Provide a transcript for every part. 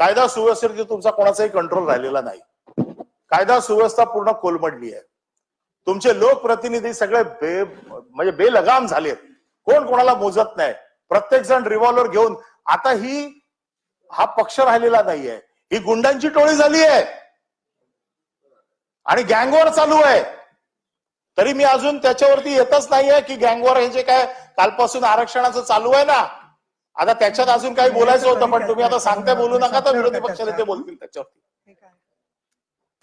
कायदा सुव्यवस्थेवरती तुमचा कोणाचाही कंट्रोल राहिलेला नाही. कायदा सुव्यवस्था पूर्ण कोलमडली आहे. तुमचे लोकप्रतिनिधी सगळे बे म्हणजे बेलगाम झालेत. कोण कोणाला मोजत नाही. प्रत्येक जण रिव्हॉल्वर घेऊन आता ही हा पक्ष राहिलेला नाहीये. ही गुंडांची टोळी झाली आहे. आणि गँगवर चालू आहे. तरी मी अजून त्याच्यावरती येतच नाहीये की गँगवर हे जे काय कालपासून आरक्षणाचं चालू आहे ना आता त्याच्यात अजून काही बोलायचं होतं पण तुम्ही आता सांगताय बोलू नका तर विरोधी पक्षाने ते बोलतील त्याच्यावरती?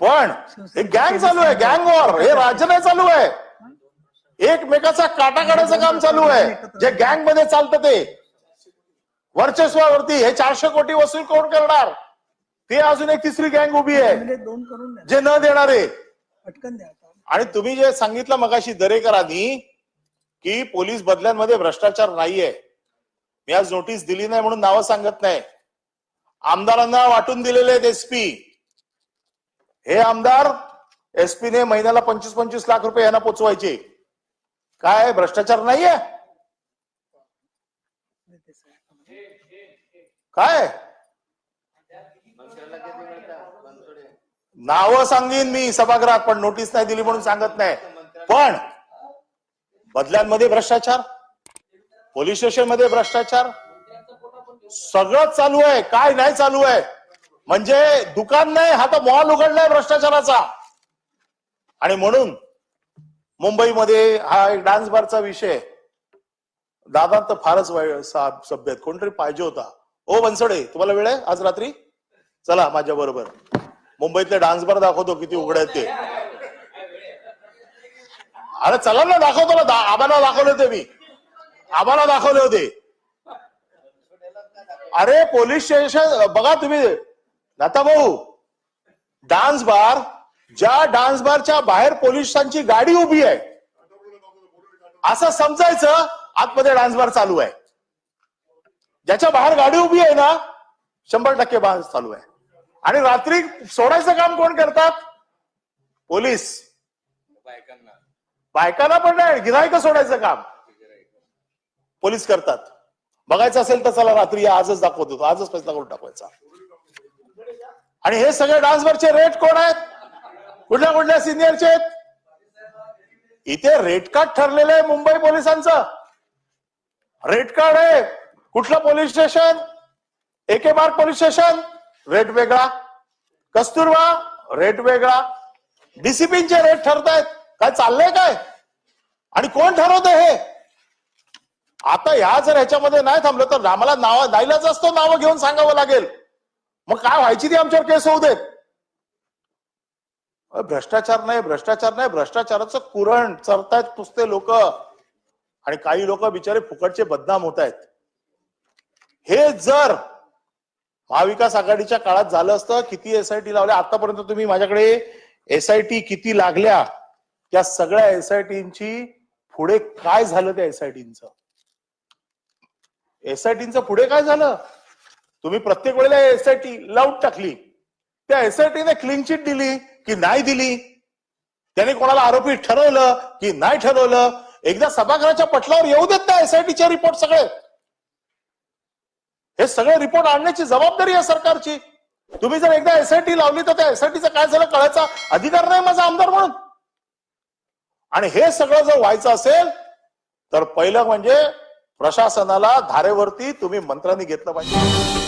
पण हे गँग चालू आहे गँग वॉर हे राज्य नाही चालू आहे. एकमेकाचा काटा काढायचं काम चालू आहे. जे गँगमध्ये चालतं ते. वर्चस्वावरती हे चारशे कोटी वसूल कोण करणार? ते अजून एक तिसरी गँग उभी आहे. म्हणजे जे न देणारे. आणि तुम्ही जे सांगितलं मगाशी दरेकरांनी की पोलीस बदल्यांमध्ये भ्रष्टाचार नाहीये. मी आज नोटीस दिली नाही म्हणून नावं सांगत नाही. आमदारांना वाटून दिलेले आहेत एसपी हे आमदार एसपीने महिन्याला पंचवीस पंचवीस लाख रुपये यांना पोचवायचे. काय भ्रष्टाचार नाहीये? काय? नावं सांगेन मी सभागृहात पण नोटीस नाही दिली म्हणून सांगत नाही. पण बदल्यांमध्ये भ्रष्टाचार? पोलीस स्टेशनमध्ये भ्रष्टाचार? सगळं चालू आहे. काय नाही चालू आहे. म्हणजे दुकान नाही हा तर मॉल उघडलाय भ्रष्टाचाराचा. आणि म्हणून मुंबईमध्ये हा एक डान्स बारचा विषय दादा तर फारच वाईट सभ्य आहेत. कोणतरी पाहिजे होता. ओ बनसडे तुम्हाला वेळ आहे? आज रात्री? चला माझ्या बरोबर. मुंबईतले डान्स बार दाखवतो किती उघड आहेत ते. अरे चला ना दाखवतो ना. दा- आम्हाला दाखवले ते मी. आम्हाला दाखवले होते. अरे पोलीस स्टेशन बघा तुम्ही. नाता भाऊ डान्स बार ज्या डान्स बारच्या बाहेर पोलिसांची गाडी उभी आहे. असं समजायचं आतमध्ये डान्स बार चालू आहे. ज्याच्या बाहेर गाडी उभी आहे ना शंभर टक्के बाहेर चालू आहे. आणि रात्री सोडायचं काम कोण करतात? पोलीस बायकांना. पण नाही गिरायक सोडायचं काम. पोलीस करतात. बघायचं असेल तर चला रात्री या, आजच होतो आजच पैसा करून टाकवायचा. आणि हे सगळे डान्सवरचे रेट कोण आहेत? कुठल्या कुठल्या सिनियरचे आहेत? इथे रेट कार्ड ठरलेलं आहे मुंबई पोलिसांचं. रेट कार्ड आहे. कुठलं पोलीस स्टेशन? एके मार्ग पोलीस स्टेशन? रेट वेगळा. कस्तुरबा रेट वेगळा. डिसिप्लिनचे रेट ठरतायत. काय चाललंय काय? आणि कोण ठरवतं हे? आता ह्या जर ह्याच्यामध्ये नाही थांबलं तर आम्हाला नाव नाईलाच असतो नावं घेऊन सांगावं लागेल. मग काय व्हायची ती आमच्यावर केस होऊ देत? भ्रष्टाचार नाही भ्रष्टाचार नाही भ्रष्टाचाराचं कुरण चरतायत पुसते लोक. आणि काही लोक बिचारे फुकटचे बदनाम होत आहेत. हे जर महाविकास आघाडीच्या काळात झालं असतं किती एसआयटी लावल्या आतापर्यंत तुम्ही माझ्याकडे एसआयटी किती लागल्या त्या सगळ्या एसआयटींची पुढे काय झालं त्या एसआयटींचं एसआयटीचं पुढे काय झालं? तुम्ही प्रत्येक वेळेला एसआयटी लावून टाकली. त्या एसआयटीने क्लीन चिट दिली की नाही दिली? त्याने कोणाला आरोपी ठरवलं की नाही ठरवलं? एकदा सभागृहाच्या पटलावर येऊ देत ना एसआयटीचे रिपोर्ट सगळे. हे सगळे रिपोर्ट आणण्याची जबाबदारी आहे सरकारची. तुम्ही जर एकदा एसआयटी लावली तर त्या एसआयटीचं काय झालं? कळायचा अधिकार नाही माझा आमदार म्हणून. आणि हे सगळं जर व्हायचं असेल तर पहिलं म्हणजे प्रशासनाला धारेवरती तुम्ही मंत्र्यांनी घेतलं पाहिजे.